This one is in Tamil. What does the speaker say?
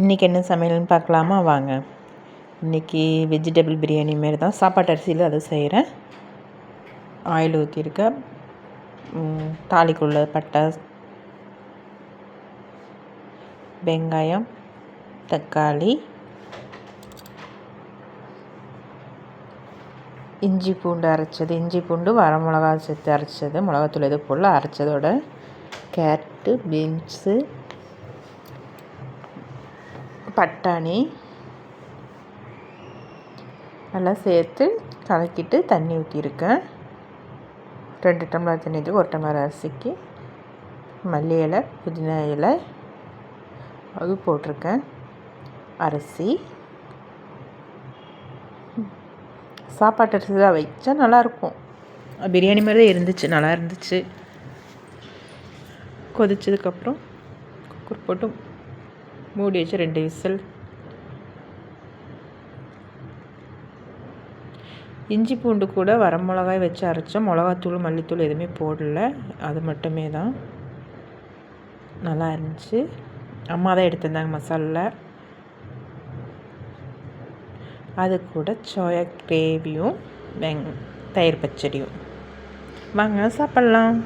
இன்றைக்கி என்ன சமையல்னு பார்க்கலாமா? வாங்க. இன்றைக்கி வெஜிடபிள் பிரியாணி மாரி தான். சாப்பாட்டு அரிசியில் அதை செய்கிறேன் ஆயில் ஊற்றிருக்கேன் தாலிக்குள்ள பட்டை வெங்காயம் தக்காளி இஞ்சி பூண்டு அரைச்சது. இஞ்சி பூண்டு வர மிளகா சேர்த்து அரைச்சது. மிளகாத்தூள் எது போல் அரைச்சதோட கேரட்டு பீன்ஸு பட்டாணி நல்லா சேர்த்து கலக்கிட்டு தண்ணி ஊற்றிருக்கேன் ரெண்டு டம்ளர் தண்ணி ஊற்றி ஒரு டம்ளர் அரிசிக்கு மல்லி இலை புதினா இலை அது போட்டிருக்கேன். அரிசி. சாப்பாட்டு அரிசி தான் வச்சா நல்லாயிருக்கும். பிரியாணி மாதிரி தான் இருந்துச்சு நல்லா இருந்துச்சு. கொதிச்சதுக்கப்புறம் குக்கர் போட்டு மூடி வச்சு ரெண்டு விசில். இஞ்சி பூண்டு கூட வர மிளகாய் வச்சு அரைச்சோம். மிளகாத்தூள் மல்லித்தூள் எதுவுமே போடல. அது மட்டுமே தான். நல்லா இருந்துச்சு. அம்மா தான் எடுத்திருந்தாங்க மசாலா. அது கூட சோயா கிரேவியும் வெங் தயிர் பச்சடியும். வாங்க சாப்பிட்லாம்.